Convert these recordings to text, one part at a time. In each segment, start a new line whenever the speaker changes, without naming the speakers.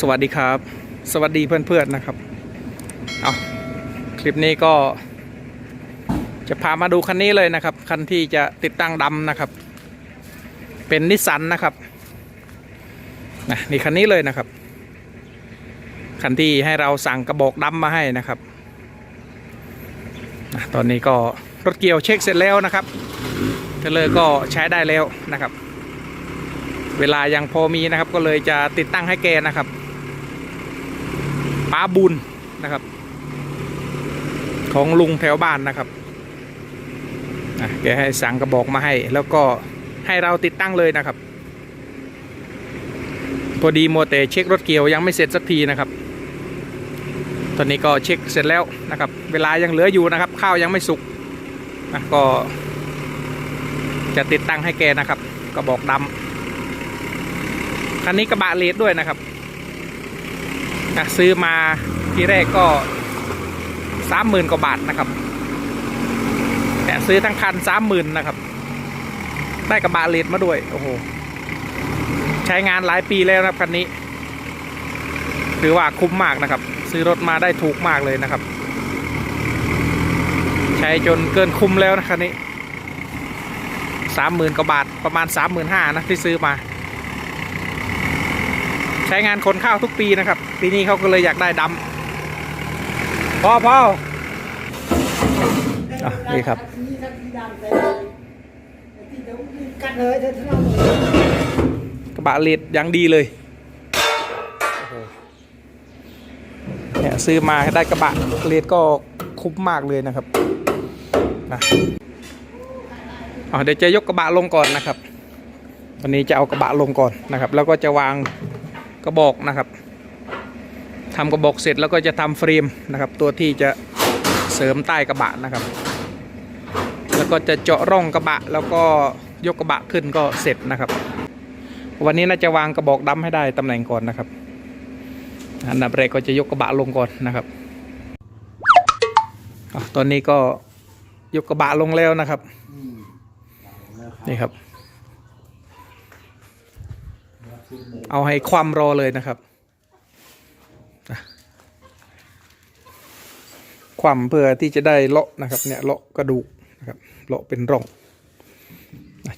สวัสดีครับ สวัสดีเพื่อนๆนะครับ เอาคลิปนี้ก็ จะพามาดูคันนี้เลยนะครับ คันที่จะติดตั้งดำนะครับ เป็นนิสสันนะครับนะนี่คันนี้เลยนะครับ คันที่ให้เราสั่งกระบอกดำมาให้นะครับนะตอนนี้ก็รถเกี่ยวเช็คเสร็จแล้วนะครับเทเลอร์ก็ใช้ได้แล้วนะครับ เวลายังพอมีนะครับก็เลยจะติดตั้งให้แกนะครับ ป้าบุญนะครับ ของลุงแถวบ้านนะครับแกให้สั่งกระบอกมาให้ แล้วก็ให้เราติดตั้งเลยนะครับ พอดีโมวแต่เช็ครถเกี่ยวยังไม่เสร็จสักทีนะครับ ตอนนี้ก็เช็คเสร็จแล้วนะครับ เวลายังเหลืออยู่นะครับ ข้าวยังไม่สุกนะก็ จะติดตั้งให้แกนะครับกระบอกดำคันนี้กระบะเลดด้วยนะครับ นะซื้อมาทีแรกก็สามหมื่นกว่าบาทนะครับ แต่ซื้อทั้งคันสามหมื่นนะครับ ได้กระบะเลดมาด้วย โอ้โห ใช้งานหลายปีแล้วนะครับคันนี้ ถือว่าคุ้มมากนะครับ ซื้อรถมาได้ถูกมากเลยนะครับ ใช้จนเกินคุ้มแล้วนะคันนี้สามหมื่นกว่าบาทประมาณสามหมื่นห้านะที่ซื้อมา ช้งานคนข้าวทุกปีนะครับ ปีนี้เขาก็เลยอยากได้ดำพ่อพ่ออะนี่ครับกระบะเลดอย่างดีเลยเนี่ยซื้อมาได้กระบะเลดก็คุ้มมากเลยนะครับนะอ๋อเดี๋ยวจะยกกระบะลงก่อนนะครับวันนี้จะเอากระบะลงก่อนนะครับ แล้วก็จะวาง กระบอกนะครับทำกระบอกเสร็จแล้วก็จะทำเฟรมนะครับ ตัวที่จะเสริมใต้กระบะนะครับ แล้วก็จะเจาะร่องกระบะ แล้วก็ยกกระบะขึ้นก็เสร็จนะครับ วันนี้น่าจะวางกระบอกดำให้ได้ตำแหน่งก่อนนะครับอันดับแรกก็จะยกกระบะลงก่อนนะครับอตอนนี้ก็ยกกระบะลงแล้วนะครับนี่ครับ เอาให้ความรอเลยนะครับ ความเพื่อที่จะได้เลาะนะครับเนี่ยเลาะกระดูกนะครับเลาะเป็นร่อง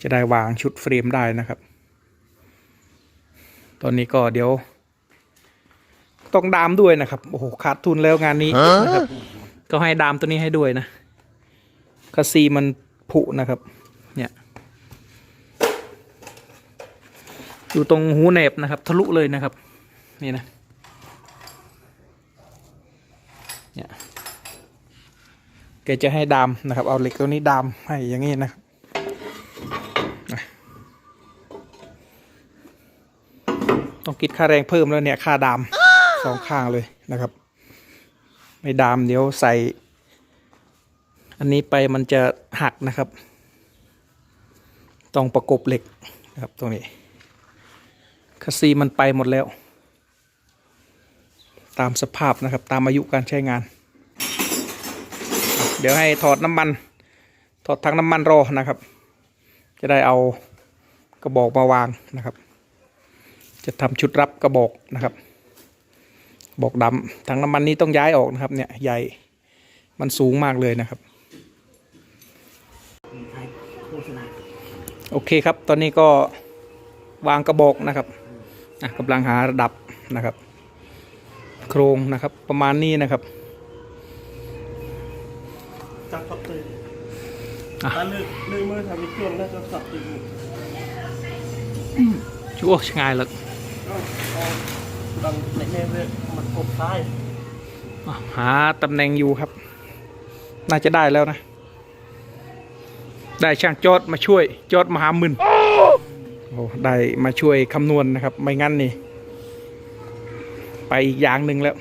จะได้วางชุดเฟรมได้นะครับ ตอนนี้ก็เดี๋ยว ต้องดามด้วยนะครับโอ้โหขาดทุนแล้วงานนี้นะครับก็ให้ดามตัวนี้ให้ด้วยนะคัสซีมันผุนะครับ เนี่ย อยู่ตรงหูแหนบนะครับ ทะลุเลยนะครับ นี่นะเนี่ยแกจะให้ดามนะครับ เอาเหล็กตัวนี้ดามให้อย่างนี้นะครับต้องคิดค่าแรงเพิ่มแล้วเนี่ยค่าดามสองข้างเลยนะครับ ไม่ดามเดี๋ยวใส่ อันนี้ไปมันจะหักนะครับ ต้องประกบเหล็กนะครับตรงนี้ คัสซีมันไปหมดแล้ว ตามสภาพนะครับ ตามอายุการใช้งาน เดี๋ยวให้ถอดน้ำมัน ถอดถังน้ำมันรอนะครับ จะได้เอากระบอกมาวางนะครับ จะทำชุดรับกระบอกนะครับ บอกดำถังน้ำมันนี้ต้องย้ายออกนะครับ เนี่ยใหญ่มันสูงมากเลยนะครับ
โฆษณา
โอเคครับ ตอนนี้ก็วางกระบอกนะครับอะ กำลังหาระดับนะครับ โครงนะครับประมาณนี้นะครับ
จับสับตื่น
อะ
ถ้าลืมลืมมือทำอีกช่วงแล้วก็สับตื่น
ชั่วง่ายเลย
เอาเอาดังในเมฆเลยมันกบซ้าย
อะหาตำแหน่งอยู่ครับ น่าจะได้แล้วนะ ได้ช่างจอดมาช่วย จอดมหามึนโอ้ ได้มาช่วยคำนวณนะครับ ไม่งั้นนี่ ไปอีกอย่างหนึ่งแล้ว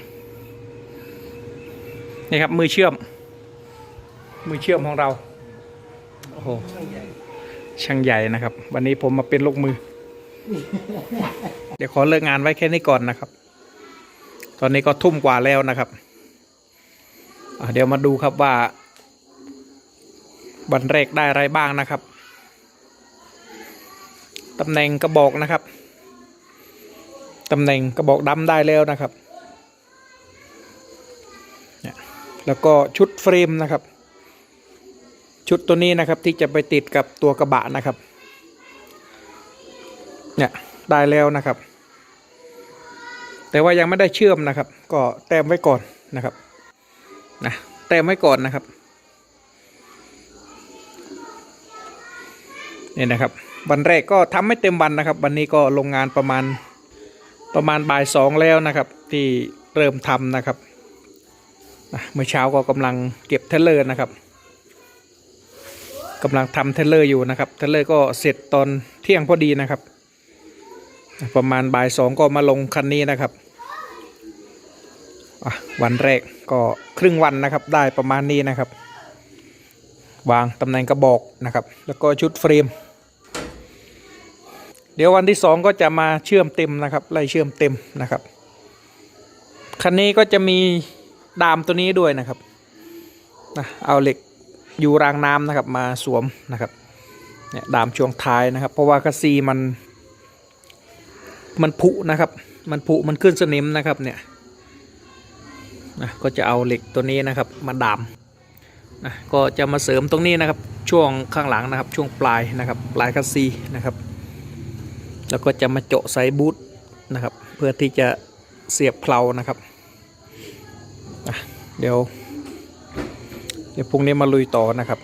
นี่ครับ มือเชื่อม มือเชื่อมของเรา โอ้โห ช่างใหญ่นะครับ วันนี้ผมมาเป็นลูกมือ เดี๋ยวขอเลิกงานไว้แค่นี้ก่อนนะครับ ตอนนี้ก็ทุ่มกว่าแล้วนะครับ เดี๋ยวมาดูครับว่าวันแรกได้อะไรบ้างนะครับ ตำแหน่งกระบอกนะครับ ตำแหน่งกระบอกดำได้แล้วนะครับ แล้วก็ชุดเฟรมนะครับ ชุดตัวนี้นะครับที่จะไปติดกับตัวกระบะนะครับ เนี่ยได้แล้วนะครับ แต่ว่ายังไม่ได้เชื่อมนะครับ ก็แต้มไว้ก่อนนะครับนะแต้มไว้ก่อนนะครับนี่นะครับ วันแรกก็ทำไม่เต็มวันนะครับ วันนี้ก็ลงงานประมาณประมาณบ่ายสองแล้วนะครับ ที่เริ่มทำนะครับเมื่อเช้าก็กำลังเก็บเทเลอร์นะครับกำลังทำเทเลอร์อยู่นะครับเทเลอร์ก็เสร็จตอนเที่ยงพอดีนะครับ ประมาณบ่ายสองก็มาลงคันนี้นะครับวันแรกก็ครึ่งวันนะครับได้ประมาณนี้นะครับ วางตำแหน่งกระบอกนะครับ แล้วก็ชุดเฟรม เดี๋ยววันที่สองก็จะมาเชื่อมเต็มนะครับไล่เชื่อมเต็มนะครับคันนี้ก็จะมีดามตัวนี้ด้วยนะครับนะเอาเหล็กอยู่รางน้ำนะครับมาสวมนะครับเนี่ยดามช่วงท้ายนะครับ เพราะว่าคัสซีมันมันผุนะครับ มันผุมันขึ้นสนิมนะครับเนี่ยนะก็จะเอาเหล็กตัวนี้นะครับมาดามนะก็จะมาเสริมตรงนี้นะครับช่วงข้างหลังนะครับช่วงปลายนะครับปลายคัสซีนะครับ แล้วก็จะมาเจาะไซบูทนะครับ เพื่อที่จะเสียบเพลานะครับเดี๋ยว เดี๋ยวพรุ่งนี้มาลุยต่อนะครับ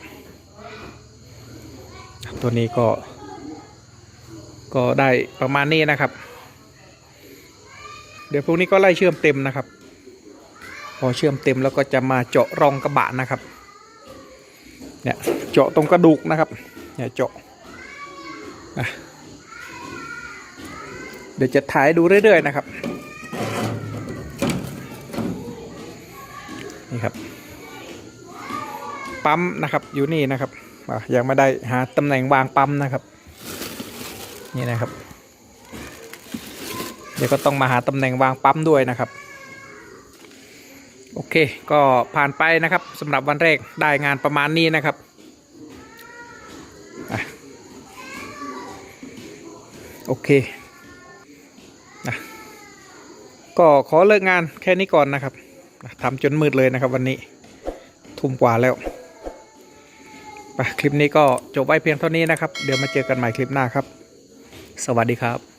ตัวนี้ก็ ก็ได้ประมาณนี้นะครับ เดี๋ยวพรุ่งนี้ก็ไล่เชื่อมเต็มนะครับ พอเชื่อมเต็มแล้วก็จะมาเจาะรองกระบะนะครับเนี่ยเจาะตรงกระดูกนะครับเนี่ยเจาะอะ เดี๋ยวจะถ่ายดูเรื่อย ๆ นะครับ นี่ครับ ปั๊มนะครับอยู่นี่นะครับอยังไม่ได้หาตำแหน่งวางปั๊มนะครับ นี่นะครับ เดี๋ยวก็ต้องมาหาตำแหน่งวางปั๊มด้วยนะครับโอเค ก็ผ่านไปนะครับสำหรับวันแรกได้งานประมาณนี้นะครับ โอเค นะก็ขอเลิกงานแค่นี้ก่อนนะครับทำจนมืดเลยนะครับวันนี้ทุ่มกว่าแล้วไปคลิปนี้ก็จบไว้เพียงเท่านี้นะครับ เดี๋ยวมาเจอกันใหม่คลิปหน้าครับ สวัสดีครับ